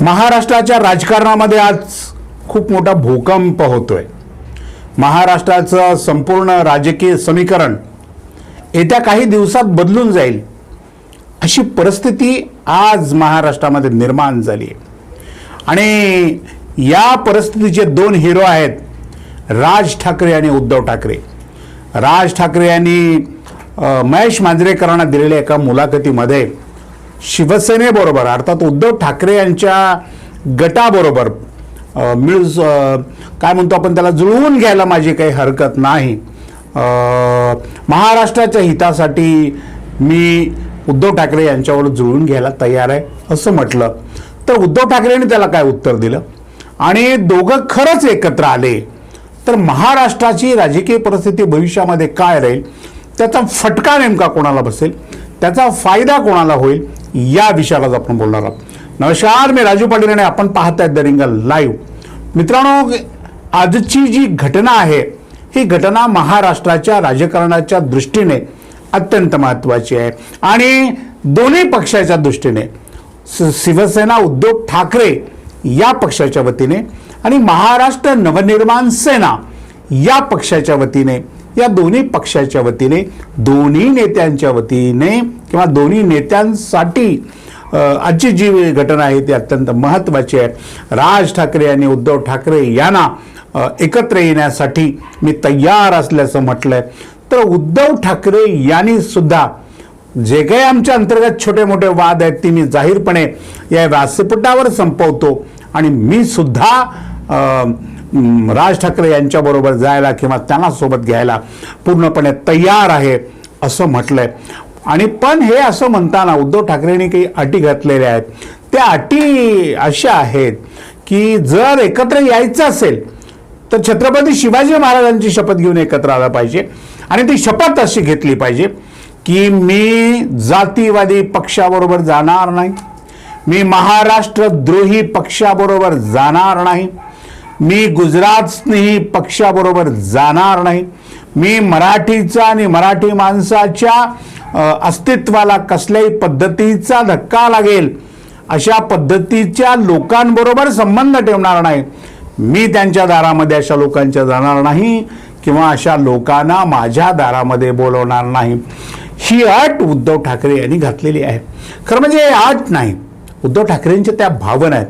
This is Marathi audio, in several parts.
महाराष्ट्राच्या राजकारणामध्ये आज खूप मोठा भूकंप होतोय. महाराष्ट्राचं संपूर्ण राजकीय समीकरण येत्या काही दिवसात बदलून जाईल अशी परिस्थिती आज महाराष्ट्रामध्ये निर्माण झाली आहे आणि या परिस्थितीचे दोन हिरो आहेत राज ठाकरे आणि उद्धव ठाकरे. राज ठाकरे यांनी महेश मांजरेकरांना दिलेल्या एका मुलाखतीमध्ये शिवसेनेबरोबर अर्थात उद्धव ठाकरे यांच्या गटाबरोबर मिळ काय म्हणतो आपण त्याला जुळवून घ्यायला माझी काही हरकत नाही. महाराष्ट्राच्या हितासाठी मी उद्धव ठाकरे यांच्यावर जुळवून घ्यायला तयार आहे असं म्हटलं. तर उद्धव ठाकरेंनी त्याला काय उत्तर दिलं? आणि दोघं खरंच एकत्र आले तर महाराष्ट्राची राजकीय परिस्थिती भविष्यामध्ये काय राहील? त्याचा फटका नेमका कोणाला बसेल? त्याचा फायदा कोणाला होईल? या विषयालाच आपण बोलणार आहोत. नमस्कार मी राजू पाटील आणि आपण पाहताय द रिंगल लाईव्ह. मित्रांनो आजची जी घटना आहे ही घटना महाराष्ट्राच्या राजकारणाच्या दृष्टीने अत्यंत महत्त्वाची आहे. आणि दोन्ही पक्षाच्या दृष्टीने शिवसेना उद्धव ठाकरे या पक्षाच्या वतीने आणि महाराष्ट्र नवनिर्माण सेना या पक्षाच्या वतीने या दोन्ही पक्षाच्या वतीने दोन्ही नेत्यांच्या वतीने किंवा दोन्ही नेत्यांसाठी आजची जी घटना आहे ती अत्यंत महत्त्वाची आहे. राज ठाकरे आणि उद्धव ठाकरे यांना एकत्र येण्यासाठी मी तयार असल्याचं म्हटलंय. तर उद्धव ठाकरे यांनी सुद्धा जे काही आमच्या अंतर्गत छोटे मोठे वाद आहेत ते मी जाहीरपणे या व्यासपीठावर संपवतो. आणि मी सुद्धा राज ठाकरे यांच्याबरोबर जायला किंवा त्यांना सोबत घ्यायला पूर्णपणे तयार आहे असं म्हटलंय. आणि पण हे असं म्हणताना उद्धव ठाकरेंनी काही अटी घातलेल्या आहेत. त्या अटी अशा आहेत की जर एकत्र यायचं असेल तर छत्रपती शिवाजी महाराजांची शपथ घेऊन एकत्र आलं पाहिजे आणि ती शपथ अशी घेतली पाहिजे की मी जातीवादी पक्षाबरोबर जाणार नाही मी महाराष्ट्र द्रोही पक्षाबरोबर जाणार नाही मी गुजरात स्नेही पक्षाबरोबर जाणार नाही मी मराठीचा आणि मराठी माणसाच्या अस्तित्वाला कसल्याही पद्धतीचा धक्का लागेल अशा पद्धतीच्या लोकांबरोबर संबंध ठेवणार नाही. मी त्यांच्या दारामध्ये अशा लोकांच्या जाणार नाही किंवा अशा लोकांना माझ्या दारामध्ये बोलवणार नाही. ही अट उद्धव ठाकरे यांनी घातलेली आहे. खरं म्हणजे अट नाही. उद्धव ठाकरेंच्या त्या भावना आहेत.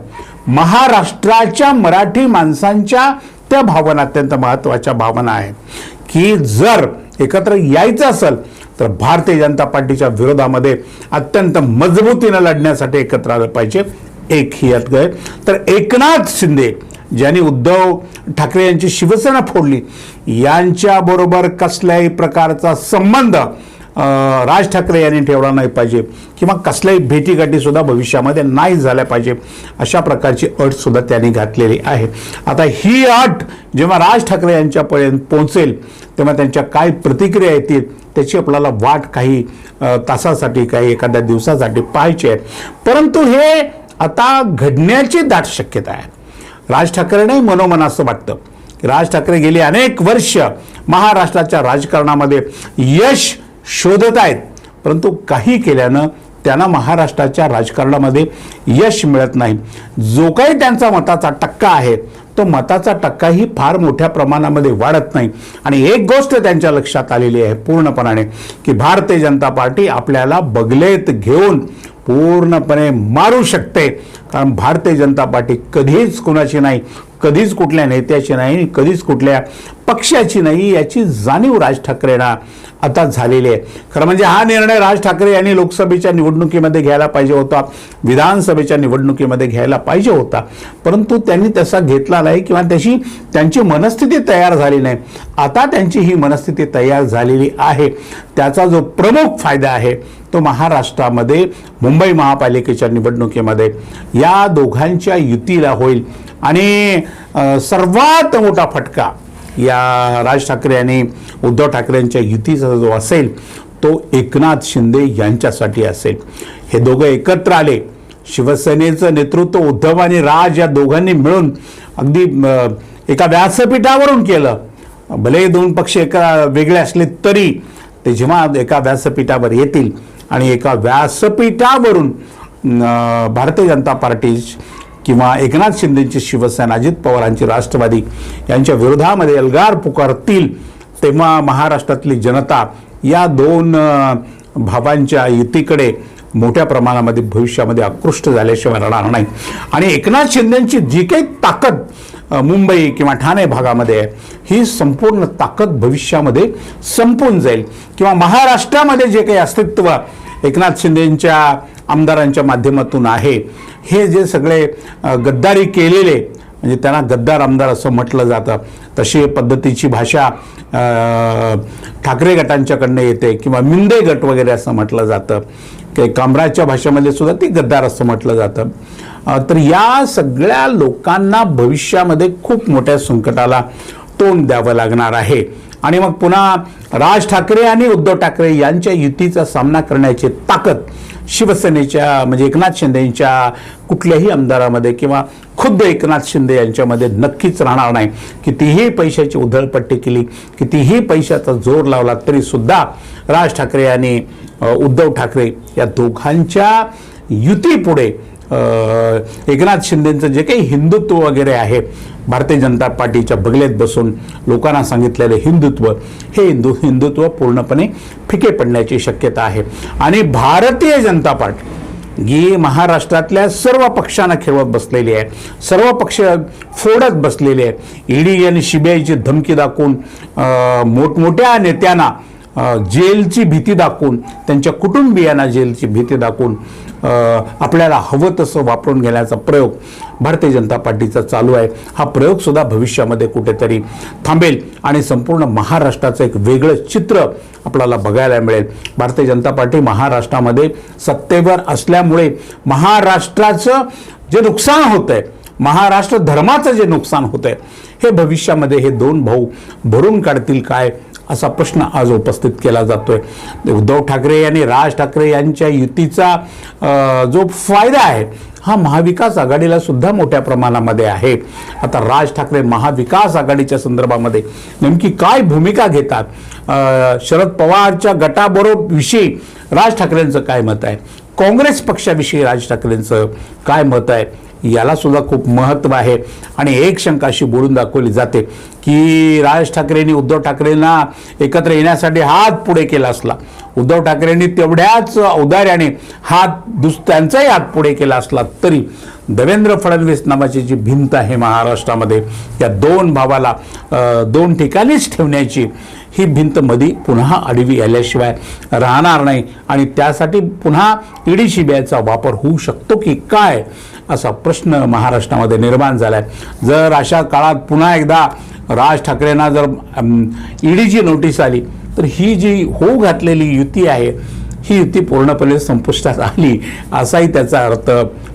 महाराष्ट्राच्या मराठी माणसांच्या त्या भावना अत्यंत महत्त्वाच्या भावना आहेत. की जर एकत्र यायचं असेल तर भारतीय जनता पार्टीच्या विरोधामध्ये अत्यंत मजबूतीनं लढण्यासाठी एकत्र आलं पाहिजे. एक ही अट आहे तर एकनाथ शिंदे ज्यांनी उद्धव ठाकरे यांची शिवसेना फोडली यांच्याबरोबर कसल्याही प्रकारचा संबंध राज ठाकरे यांनी ठेवला नाही पाहिजे किंवा कसल्याही भेटीगाठीसुद्धा भविष्यामध्ये नाही झाल्या पाहिजे अशा प्रकारची अट सुद्धा त्यांनी घातलेली आहे. आता ही अट जेव्हा राज ठाकरे यांच्यापर्यंत पोहोचेल तेव्हा त्यांच्या काय प्रतिक्रिया येतील त्याची आपल्याला वाट काही तासासाठी काही एखाद्या दिवसासाठी पाहायची आहे. परंतु हे आता घडण्याची दाट शक्यता आहे. राज ठाकरेंनाही मनोमन असं वाटतं की राज ठाकरे गेली अनेक वर्ष महाराष्ट्राच्या राजकारणामध्ये यश शोधत आहेत. परंतु काही केल्यानं त्यांना महाराष्ट्राच्या राजकारणामध्ये यश मिळत नाही. जो काही त्यांचा मताचा टक्का आहे तो मताचा टक्काही फार मोठ्या प्रमाणामध्ये वाढत नाही. आणि एक गोष्ट त्यांच्या लक्षात आलेली आहे पूर्णपणाने की भारतीय जनता पार्टी आपल्याला बगलेत घेऊन पूर्णपणे मारू शकते. कारण भारतीय जनता पार्टी कधीच कोणाची नाही कधीच कुठल्या नेत्याची नाही कधीच कुठल्या पक्षाची नाही याची जाणीव राज ठाकरेंना आता झालेली आहे. खरं म्हणजे हा निर्णय राज ठाकरे यांनी लोकसभेच्या निवडणुकीमध्ये घ्यायला पाहिजे होता विधानसभेच्या निवडणुकीमध्ये घ्यायला पाहिजे होता. परंतु त्यांनी तसा घेतला नाही किंवा त्याची त्यांची मनस्थिती तयार झाली नाही. आता त्यांची ही मनस्थिती तयार झालेली आहे. त्याचा जो प्रमुख फायदा आहे तो महाराष्ट्रामध्ये मुंबई महापालिकेच्या निवडणुकीमध्ये या दोघांच्या युतीला होईल. आणि सर्वात मोठा फटका या राज ठाकरे आणि उद्धव ठाकरेंच्या युतीचा जो असेल तो एकनाथ शिंदे यांच्यासाठी असेल. हे दोघं एकत्र आले. शिवसेनेचं नेतृत्व उद्धव आणि राज या दोघांनी मिळून अगदी एका व्यासपीठावरून केलं. भले दोन पक्ष एका वेगळे असले तरी ते जेव्हा एका व्यासपीठावर येतील आणि एका व्यासपीठावरून भारतीय जनता पार्टी किंवा एकनाथ शिंदेंची शिवसेना अजित पवारांची राष्ट्रवादी यांच्या विरोधामध्ये एल्गार पुकारतील तेव्हा महाराष्ट्रातली जनता या दोन भावांच्या युतीकडे मोठ्या प्रमाणामध्ये भविष्यामध्ये आकृष्ट झाल्याशिवाय राहणार नाही. आणि एकनाथ शिंदेंची जी काही ताकद मुंबई किंवा ठाणे भागामध्ये आहे ही संपूर्ण ताकद भविष्यामध्ये संपून जाईल. किंवा महाराष्ट्रामध्ये जे काही अस्तित्व एकनाथ शिंदेंच्या आमदारांच्या माध्यमातून आहे. हे जे सगळे गद्दारी केलेले म्हणजे त्यांना गद्दार आमदार असं म्हटलं जातं. तशी पद्धतीची भाषा ठाकरे गटांच्याकडनं येते किंवा मिंदे गट वगैरे असं म्हटलं जातं. की कामराजच्या भाषेमध्ये सुद्धा ती गद्दार असं म्हटलं जातं. तर या सगळ्या लोकांना भविष्यामध्ये खूप मोठ्या संकटाला तोंड द्यावं लागणार आहे. आणि मग पुन्हा राज ठाकरे आणि उद्धव ठाकरे यांच्या युतीचा सामना करण्याची ताकद शिवसेनेच्या म्हणजे एकनाथ शिंदे यांच्या कुठल्याही आमदारामध्ये किंवा खुद्द एकनाथ शिंदे यांच्यामध्ये नक्कीच राहणार नाही. कितीही पैशाची उधळपट्टी केली कितीही पैशाचा जोर लावला तरीसुद्धा राज ठाकरे आणि उद्धव ठाकरे या दोघांच्या युतीपुढे एकनाथ शिंदेचं जे काही हिंदुत्व वगैरे आहे भारतीय जनता पार्टीच्या बगलेत बसून लोकांना सांगितलेलं हिंदुत्व हे हिंदू हिंदुत्व पूर्णपणे फिके पडण्याची शक्यता आहे. आणि भारतीय जनता पार्टी ही महाराष्ट्रातल्या सर्व पक्षांना खेळवत बसलेली आहे सर्व पक्ष फोडत बसलेले आहेत ईडी आणि सीबीआयची धमकी दाखवून मोठमोठ्या नेत्यांना जेलची भीती दाखवून त्यांच्या कुटुंबियांना जेलची भीती दाखवून आपल्याला हवं तसं वापरून घेण्याचा प्रयोग भारतीय जनता पार्टीचा चालू आहे. हा प्रयोगसुद्धा भविष्यामध्ये कुठेतरी थांबेल आणि संपूर्ण महाराष्ट्राचं एक वेगळं चित्र आपल्याला बघायला मिळेल. भारतीय जनता पार्टी महाराष्ट्रामध्ये सत्तेवर असल्यामुळे महाराष्ट्राचं जे नुकसान होतं आहे महाराष्ट्र धर्माचं जे नुकसान होतं आहे हे भविष्यामध्ये हे दोन भाऊ भरून काढतील काय? असा प्रश्न आज उपस्थित केला जातोय. उद्धव ठाकरे आणि राज ठाकरे यांच्या युतीचा जो फायदा आहे हा महाविकास आघाडीला सुद्धा मोठ्या प्रमाणामध्ये आहे. आता राज ठाकरे महाविकास आघाडीच्या संदर्भामध्ये नेमकी काय भूमिका घेतात? शरद पवारच्या गटाबरोबर विषयी राज ठाकरेंचं काय मत आहे? काँग्रेस पक्षाविषयी राज ठाकरेंचं काय मत आहे? याला सुद्धा खूप महत्त्व आहे. आणि एक शंका अशी बोलून दाखवली जाते की राज ठाकरेंनी उद्धव ठाकरेंना एकत्र येण्यासाठी हात पुढे केला असला. उद्धव ठाकरेंनी तेवढ्याच औदार्याने हात दुस त्यांचाही हात पुढे केला असला तरी देवेंद्र फडणवीस नावाची जी भिंत आहे महाराष्ट्रामध्ये या दोन भावाला दोन ठिकाणीच ठेवण्याची ही भिंत मधी पुन्हा आडवी आल्याशिवाय राहणार नाही. आणि त्यासाठी पुन्हा ईडी सीबीआयचा वापर होऊ शकतो की काय असा प्रश्न महाराष्ट्रामध्ये निर्माण झाला आहे जर अशा काळात पुन्हा एकदा राज ठाकरेंना जर ईडीची नोटीस आली तर ही जी होऊ घातलेली युती आहे ही युती पूर्णपणे संपुष्टात आली असाही त्याचा अर्थ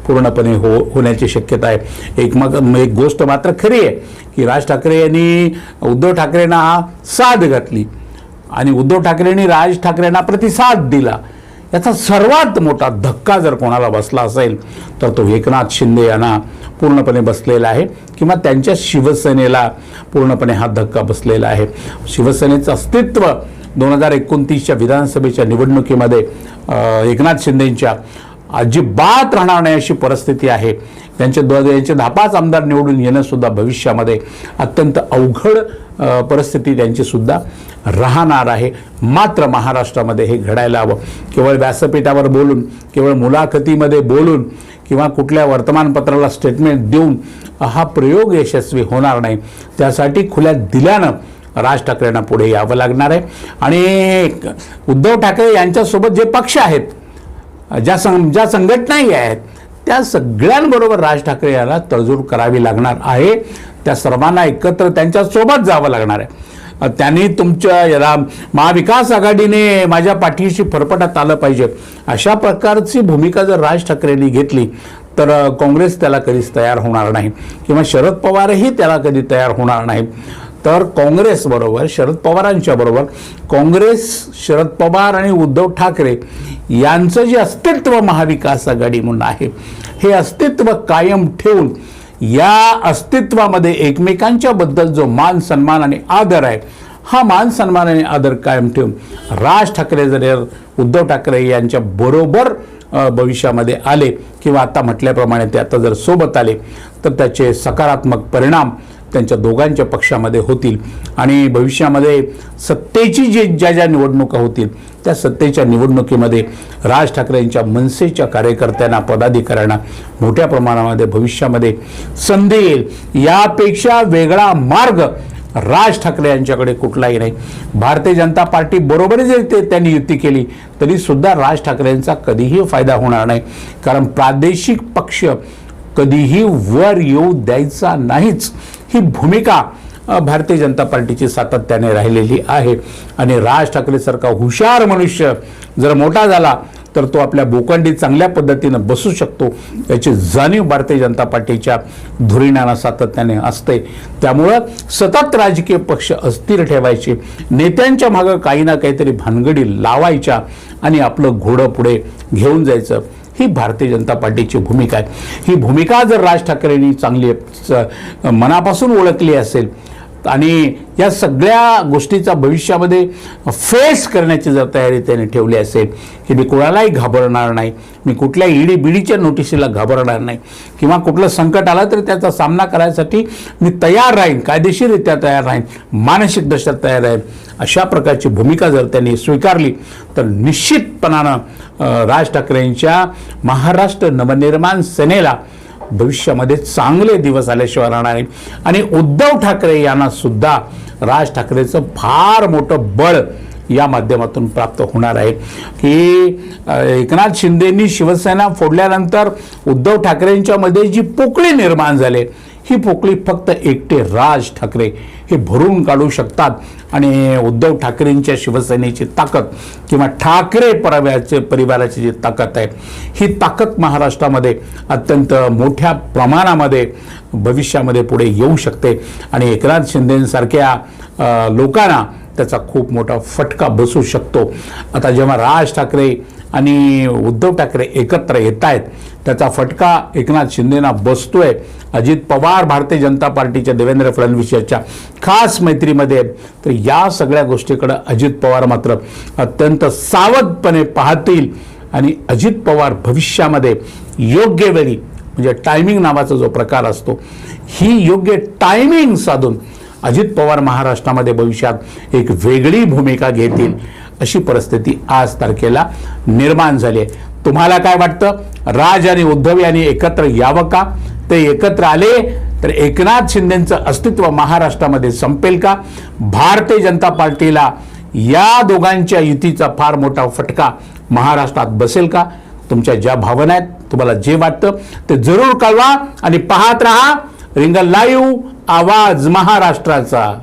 पूर्णपणे हो होण्याची शक्यता आहे. एक मग एक गोष्ट मात्र खरी आहे की राज ठाकरे यांनी उद्धव ठाकरेंना साथ घातली आणि उद्धव ठाकरेंनी राज ठाकरेंना प्रतिसाद दिला. याचा सर्वात मोठा धक्का जर कोणाला बसला असेल तर तो एकनाथ शिंदे यांना पूर्णपणे बसलेला आहे किंवा त्यांच्या शिवसेनेला पूर्णपणे हा धक्का बसलेला आहे. शिवसेनेचं अस्तित्व दोन हजार एकोणतीसच्या विधानसभेच्या निवडणुकीमध्ये एकनाथ शिंदेच्या अजिबात राहणार नाही अशी परिस्थिती आहे. त्यांचे दो यांचे दहा पाच आमदार निवडून येणंसुद्धा भविष्यामध्ये अत्यंत अवघड परिस्थिती त्यांचीसुद्धा राहणार आहे. मात्र महाराष्ट्रामध्ये हे घडायला हवं. केवळ व्यासपीठावर बोलून केवळ मुलाखतीमध्ये बोलून किंवा कुठल्या वर्तमानपत्राला स्टेटमेंट देऊन हा प्रयोग यशस्वी होणार नाही. त्यासाठी खुल्या दिल्यानं राज ठाकरेंना पुढे यावं लागणार आहे. आणि उद्धव ठाकरे यांच्यासोबत जे पक्ष आहेत ज्या सं ज्या संघटनाही आहेत त्या सगळ्यांबरोबर राज ठाकरे याला तडजोड करावी लागणार आहे. त्या सर्वांना एकत्र त्यांच्यासोबत जावं लागणार आहे. त्यांनी तुमच्या याला महाविकास आघाडीने माझ्या पाठीशी फरफटात आलं पाहिजे. अशा प्रकारची भूमिका जर राज ठाकरेंनी घेतली तर काँग्रेस त्याला कधीच तयार होणार नाही. किंवा शरद पवारही त्याला कधी तयार होणार नाही. तर काँग्रेसबरोबर शरद पवारांच्या बरोबर काँग्रेस शरद पवार आणि उद्धव ठाकरे यांचं जे अस्तित्व महाविकास आघाडी म्हणून आहे हे अस्तित्व कायम ठेवून या अस्तित्वामध्ये एकमेकांच्या बद्दल जो मान सन्मान आणि आदर आहे हा मान सन्मान आणि आदर कायम ठेवून राज ठाकरे जर उद्धव ठाकरे यांच्या बरोबर भविष्यामध्ये आले किंवा आता म्हटल्याप्रमाणे ते आता जर सोबत आले तर त्याचे सकारात्मक परिणाम त्यांच्या दोघांच्या पक्षामध्ये होतील. आणि भविष्यामध्ये सत्तेची जे ज्या ज्या निवडणुका होतील त्या सत्तेच्या निवडणुकीमध्ये राज ठाकरे यांच्या मनसेच्या कार्यकर्त्यांना पदाधिकाऱ्यांना मोठ्या प्रमाणामध्ये भविष्यामध्ये संधी येईल. यापेक्षा वेगळा मार्ग राज ठाकरे यांच्याकडे कुठलाही नाही. भारतीय जनता पार्टी बरोबर जरी ते त्यांनी युती केली तरीसुद्धा राज राज ठाकरेंचा कधीही फायदा होणार नाही. कारण प्रादेशिक पक्ष कधीही वर येऊ द्यायचा नाहीच. ही भूमिका भारतीय जनता पार्टीची सातत्याने राहिलेली आहे. आणि राज ठाकरेसारखा हुशार मनुष्य जर मोठा झाला तर तो आपल्या बोकंडी चांगल्या पद्धतीनं बसू शकतो. याची जाणीव भारतीय जनता पार्टीच्या धुरीणानं सातत्याने असते. त्यामुळं सतत राजकीय पक्ष अस्थिर ठेवायचे नेत्यांच्या मागं काही ना काहीतरी भानगडी लावायच्या आणि आपलं घोडं पुढे घेऊन जायचं. ही भारतीय जनता पार्टीची भूमिका आहे. ही भूमिका जर राज ठाकरेंनी चांगली मनापासून ओळखली असेल आणि या सगळ्या गोष्टीचा भविष्यामध्ये फेस करण्याची जर तयारी त्याने ठेवली असेल की मी कोणालाही घाबरणार नाही मी कुठल्या ईडी बीडीच्या नोटिशीला घाबरणार नाही किंवा कुठलं संकट आलं तर त्याचा सामना करायसाठी मी तयार राहीन कायदेशीररित्या तयार राहीन मानसिक तयार राहीन अशा प्रकारची भूमिका जर त्यांनी स्वीकारली तर निश्चितपणानं राज ठाकरेंच्या महाराष्ट्र नवनिर्माण सेनेला भविष्यामध्ये चांगले दिवस आल्याशिवाय राहणार नाही आणि उद्धव ठाकरे यांना सुद्धा राज ठाकरेचं फार मोठं बळ या माध्यमातून प्राप्त होणार आहे. की एकनाथ शिंदेंनी शिवसेना फोडल्यानंतर उद्धव ठाकरेंच्यामध्ये जी पोकळी निर्माण झाली ही पोकळी फक्त एकटे राज ठाकरे हे भरून काढू शकतात. आणि उद्धव ठाकरेंच्या शिवसेनेची ताकद किंवा ठाकरे पराव्याचे परिवाराची जी ताकद आहे ही ताकद महाराष्ट्रामध्ये अत्यंत मोठ्या प्रमाणामध्ये भविष्यामध्ये पुढे येऊ शकते. आणि एकनाथ शिंदेसारख्या लोकांना त्याचा खूप मोठा फटका बसू शकतो. आता जेव्हा राज ठाकरे आणि उद्धव ठाकरे एकत्र येत आहेत त्याचा फटका एकनाथ शिंदेना बसतोय. अजित पवार भारतीय जनता पार्टीच्या देवेंद्र फडणवीस यांच्या खास मैत्रीमध्ये. आहेत तर या सगळ्या गोष्टीकडं अजित पवार मात्र अत्यंत सावधपणे पाहतील. आणि अजित पवार भविष्यामध्ये योग्य वेळी म्हणजे टायमिंग नावाचा जो प्रकार असतो ही योग्य टायमिंग साधून अजित पवार महाराष्ट्रामध्ये भविष्यात एक वेगळी भूमिका घेतील. अशी परिस्थिती आज तारखेला निर्माण झाली आहे. तुम्हाला काय वाटतं? राज आणि उद्धव यांनी एकत्र यावं का? ते एकत्र आले तर एकनाथ शिंदेचं अस्तित्व महाराष्ट्रामध्ये संपेल का? भारतीय जनता पार्टीला या दोघांच्या युतीचा फार मोठा फटका महाराष्ट्रात बसेल का? तुमच्या ज्या भावना आहेत तुम्हाला जे वाटतं ते जरूर कळवा आणि पाहत रहा. रिंगल लाईव्ह आवाज महाराष्ट्राचा.